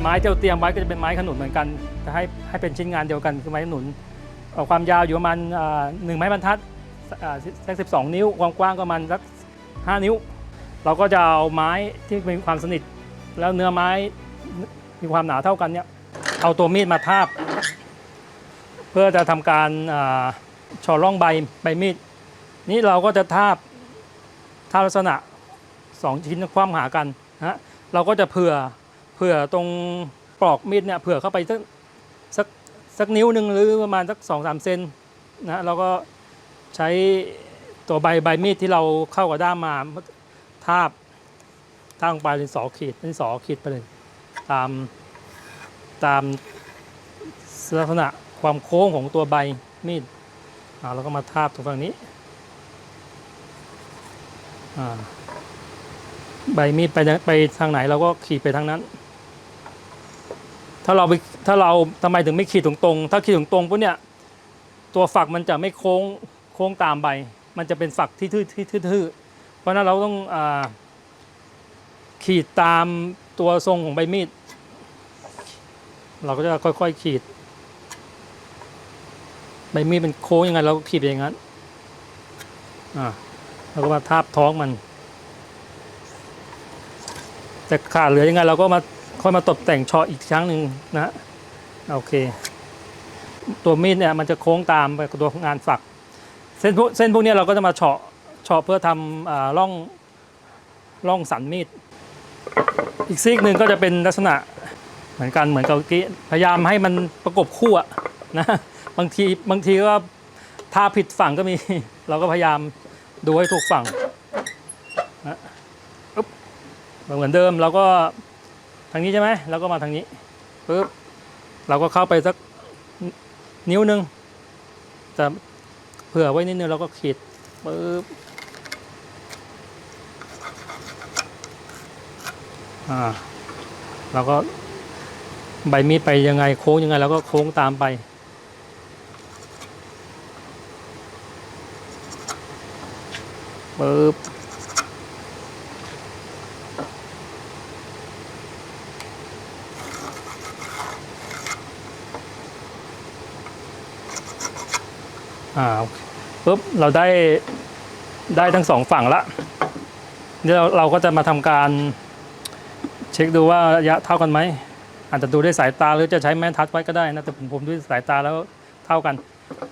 ไม้ที่เราเตรียมไว้ก็จะเป็นไม้ขนุนเหมือนกันจะให้ให้เป็นชิ้นงานเดียวกันคือไม้ขนุนความยาวอยู่ประมาณหนึ่งไม้บรรทัดสักสิบสองนิ้วความกว้างก็ประมาณสักห้านิ้ว เราก็จะเอาไม้ที่มีความสนิท แล้วเนื้อไม้มีความหนาเท่ากันเนี่ยเอาตัวมีดมาทาบ เพื่อจะทำการอาเฉอร่องใบใบมีดนี่เราก็จะทาบทาบลักษณะสองชิ้นคว่ำหากันนะเราก็จะเผื่อ ผื่อตรงปลอกมีดเนี่ยเผื่อเข้าไปสักสักสักนิ้วหนึ่งหรือประมาณสักสองสามเซนนะเราก็ใช้ตัวใบใบมีดที่เราเข้ากับด้ามมาทาบทางไปเป็นสอขีดเป็นสอขีดไปเลยตามตามลักษณะความโค้งของตัวใบมีดอ่าเราก็มาทาบตรงฝั่งนี้อ่าใบมีดไปไปทางไหนเราก็ขีดไปทางนั้น ถ้าเราไปถ้าเราทำไมถึงไม่ขีดตรงๆถ้าขีดตรงๆปุ๊บเนี่ยตัวฝักมันจะไม่โค้งโค้งตามใบ มันจะเป็นฝักที่ทื่อที่ทื่อๆเพราะนั้นเราต้องอขีดตามตัวทรงของใบมีด เราก็จะค่อยๆขีด ใบมีดเป็นโค้งยังไงเราก็ขีดอย่างนั้นอ่าเราก็มาทาบท้องมัน แต่ขาดเหลือยังไงเราก็มา ค่อยมาตกแต่งเฉาะอีกครั้งหนึ่งนะโอเค ตัวมีดเนี่ยมันจะโค้งตามไปตัวงานฝัก เส้นพวกเส้นพวกนี้เราก็จะมาเฉาะเฉาะเพื่อทำอ่าร่องร่องสันมีด อีกซีกหนึ่งก็จะเป็นลักษณะเหมือนกันเหมือนกับเมื่อกี้พยายามให้มันประกบคู่อะนะบางทีบางทีก็ทาผิดฝั่งก็มี เราก็พยายามดูให้ถูกฝั่งนะอึ๊บเหมือนเดิมเราก็ ทางนี้ใช่ไหมเราก็มาทางนี้ปึ๊บเราก็เข้าไปสักนิ้วหนึ่งแต่เผื่อไว้นิดนึงเราก็ขีดปึ๊บอ่าเราก็ใบมีดไปยังไงโค้งยังไงเราก็โค้งตามไปปึ๊บ อ่าปึ๊บเราได้ได้ทั้งสองฝั่งละเดี๋ยวเราเราก็จะมาทำการเช็คดูว่าระยะเท่ากันไหมอาจจะดูด้วยสายตาหรือจะใช้แม่ทัดไว้ก็ได้นะแต่ผมผมด้วยสายตาแล้วเท่ากัน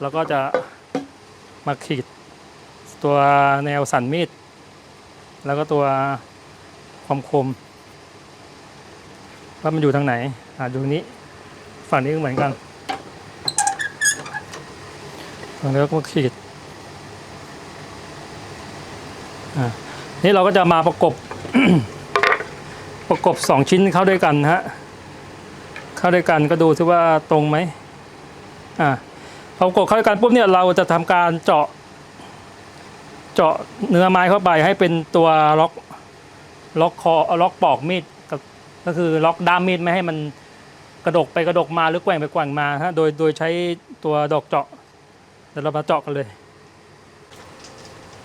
แล้วก็จะมาขีดตัวแนวสันมีด แล้วก็ตัวความคมว่ามันอยู่ทางไหนอ่าดูนี้ฝั่งนี้ก็เหมือนกัน ฝั่งนี้ก็ขีดอ่านี่เราก็จะมาประกบ ประกบสองชิ้นเข้าด้วยกันนะฮะเข้าด้วยกันก็ดูซิว่าตรงไหมอ่าพอประกบเข้าด้วยกันปุ๊บเนี่ยเราจะทำการเจาะ เจาะเนื้อไม้เข้าไปให้เป็นตัวล็อกล็อกคอล็อกปอกมีดก็คือล็อกด้ามมีดไม่ให้มันกระดกไปกระดกมาหรือแกว่งไปแกว่งมาฮะโดยโดยใช้ตัวดอกเจาะ เดี๋ยวเรามาเจาะกันเลย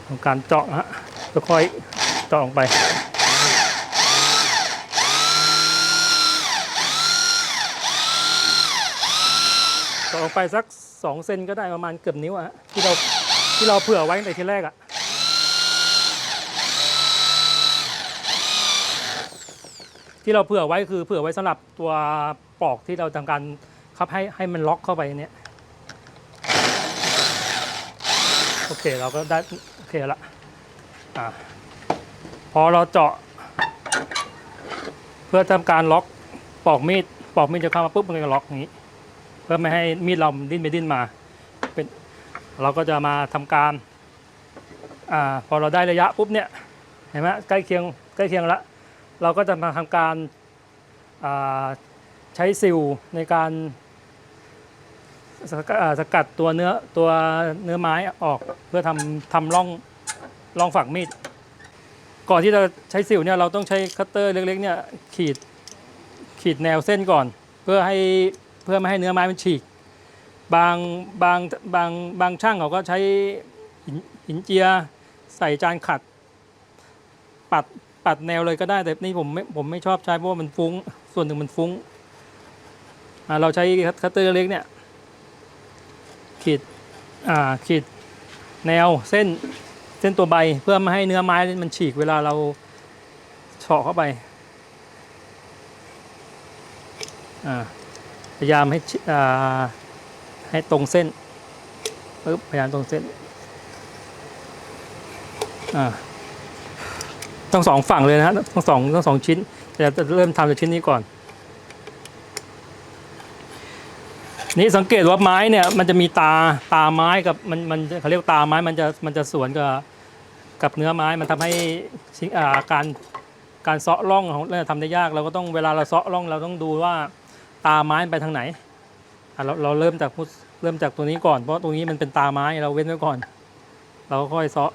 ทำการเจาะฮะค่อยๆเจาะลงไปเจาะลงไปสักสองเซนก็ได้ประมาณเกือบนิ้วอะที่เราที่เราเผื่อไว้ตั้งแต่ทีแรกอะที่เราเผื่อไว้คือเผื่อไว้สำหรับตัวปลอกที่เราทำการคับให้ให้มันล็อกเข้าไปเนี่ย โอเคเราก็ได้โอเคละอ่าพอเราเจาะ เพื่อทำการล็อกปลอกมีดปลอกมีดจะเข้ามาปุ๊บมันก็ล็อกอย่างนี้ เพื่อไม่ให้มีดเราดิ้นไปดิ้นมาเป็นเราก็จะมาทำการอ่าพอเราได้ระยะปุ๊บเนี่ยเห็นไหมใกล้เคียงใกล้เคียงละเราก็จะมาทำการอ่าใช้ซิลในการ สกัดอ่าสกัดตัวเนื้อตัวเนื้อไม้ออกเพื่อทำทำร่องร่องฝักมีด ก่อนที่จะใช้ซิลเนี่ยเราต้องใช้คัตเตอร์เล็กๆเนี่ยขีดขีดแนวเส้นก่อน เพื่อให้เพื่อไม่ให้เนื้อไม้มันฉีก บางบางบางบางช่างเขาก็ใช้หินหินเจียใส่จานขัด ปัดปัดแนวเลยก็ได้แต่นี่ผมไม่ผมไม่ชอบใช้เพราะว่ามันฟุ้ง ส่วนหนึ่งมันฟุ้งเราใช้คัตเตอร์เล็กเนี่ย ขีดอ่าขีดแนวเส้นเส้นตัวใบเพื่อไม่ให้เนื้อไม้มันฉีกเวลาเราเฉาะเข้าไปพยายามให้อ่าให้ตรงเส้นปึ๊บพยายามตรงเส้นต้องสองฝั่งเลยนะฮะต้องสองต้องสองชิ้นแต่จะเริ่มทำจากชิ้นนี้ก่อน นี่สังเกตว่าไม้เนี่ยมันจะมีตาตาไม้กับมันมันเขาเรียกตาไม้มันจะมันจะสวนกับกับเนื้อไม้มันทำให้ชิ้นอ่าการการเซาะร่องของเราทำได้ยากเราก็ต้องเวลาเราเซาะร่องเราต้องดูว่าตาไม้ไปทางไหนอะเราเราเริ่มจากเริ่มจากตัวนี้ก่อนเพราะตรงนี้มันเป็นตาไม้เราเว้นไว้ก่อน เราก็ค่อยเซาะ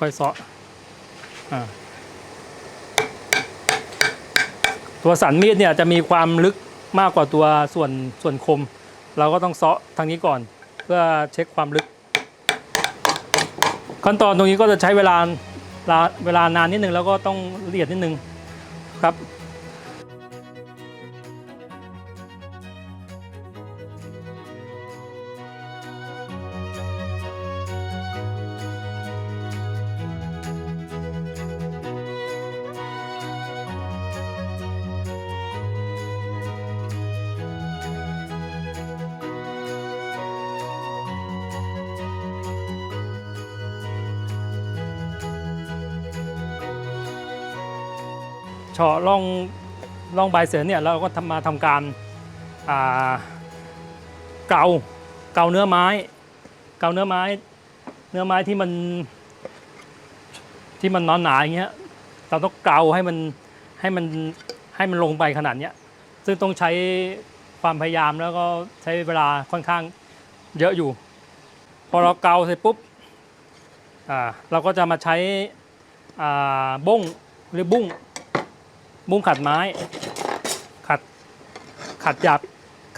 ค่อยเซาะอ่าตัวสันมีดเนี่ยจะมีความลึก มากกว่าตัวส่วนส่วนคม เราก็ต้องเซาะทางนี้ก่อน เพื่อเช็คความลึก ขั้นตอนตรงนี้ก็จะใช้เวลาลาเวลานานนิดนึงแล้วก็ต้องละเอียดนิดนึงครับ เฉาะร่องร่องใบเสือเนี่ยเราก็ทำมาทำการเกาเกาเนื้อไม้ เกาเนื้อไม้ เนื้อไม้ที่มันที่มันนอนหนาอย่างเงี้ยเราต้องเกาให้มันให้มันให้มันลงไปขนาดเนี้ยซึ่งต้องใช้ความพยายามแล้วก็ใช้เวลาค่อนข้างเยอะอยู่ พอเราเกาเสร็จปุ๊บอ่าเราก็จะมาใช้อ่าบ้งหรือบุ้ง บุ้งขัดไม้ ขัดขัดหยาบ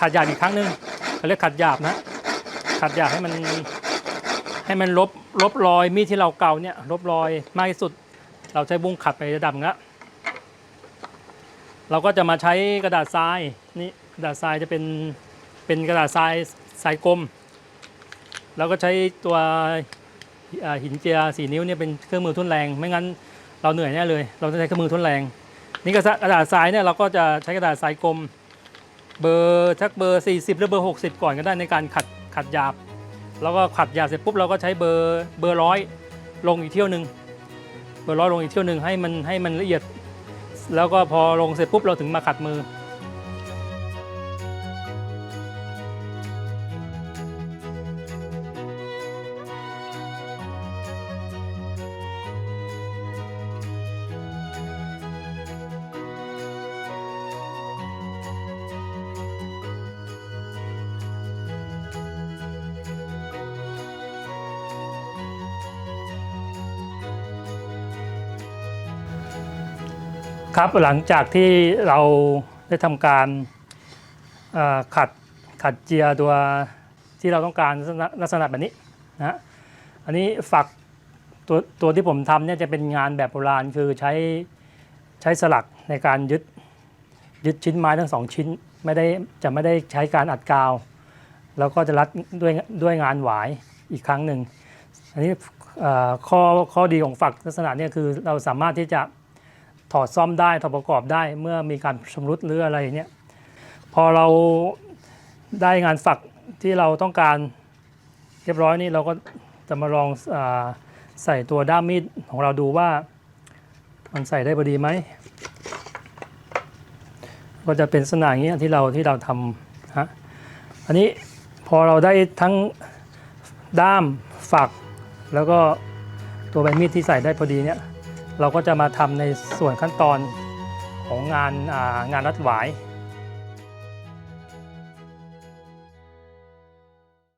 ขัดหยาบอีกครั้งหนึ่งเขาเรียกขัดหยาบนะ ขัดหยาบให้มันให้มันลบลบรอยมีดที่เราเกาเนี่ยลบรอยมากที่สุด เราใช้บุ้งขัดไประดับนึงละเราก็จะมาใช้กระดาษทรายนี่กระดาษทรายจะเป็นเป็นกระดาษทรายทรายกลมเราก็ใช้ตัวหินเจียสีนิ้วเนี่ยเป็นเครื่องมือทุ่นแรง ไม่งั้นเราเหนื่อยแน่เลย เราต้องใช้เครื่องมือทุ่นแรง นี่กระดาษทรายเนี่ยเราก็จะใช้กระดาษทรายกลมเบอร์ชักเบอร์ 40 หรือเบอร์ 60 ก่อนก็ได้ในการขัดขัดหยาบ แล้วก็ขัดหยาบเสร็จปุ๊บเราก็ใช้เบอร์เบอร์ร้อยลงอีกเที่ยวหนึ่งเบอร์ร้อยลงอีกเที่ยวหนึ่งให้มันให้มันละเอียด แล้วก็พอลงเสร็จปุ๊บเราถึงมาขัดมือ ครับหลังจากที่เราได้ทำการขัดขัดเจียตัวที่เราต้องการลักษณะแบบนี้นะอันนี้ฝักตัวตัวที่ผมทำเนี่ยจะเป็นงานแบบโบราณคือใช้ใช้สลักในการยึดยึดชิ้นไม้ทั้งสองชิ้นไม่ได้จะไม่ได้ใช้การอัดกาว แล้วก็จะรัดด้วยด้วยงานหวายอีกครั้งหนึ่งอันนี้ข้อข้อดีของฝักลักษณะเนี้คือเราสามารถที่จะ ถอดซ่อมได้ถอดประกอบได้เมื่อมีการชำรุดหรืออะไรเนี่ยพอเราได้งานฝักที่เราต้องการเรียบร้อยนี่เราก็จะมาลองอใส่ตัวด้ามมีดของเราดูว่ามันใส่ได้พอดีไหมก็จะเป็นลักษณะอย่างนี้ที่เราที่เราทำฮะอันนี้พอเราได้ทั้งด้ามฝัก แล้วก็ตัวใบมีดที่ใส่ได้พอดีเนี่ย เราก็จะมาทำในส่วนขั้นตอนของงานงานรัดหวาย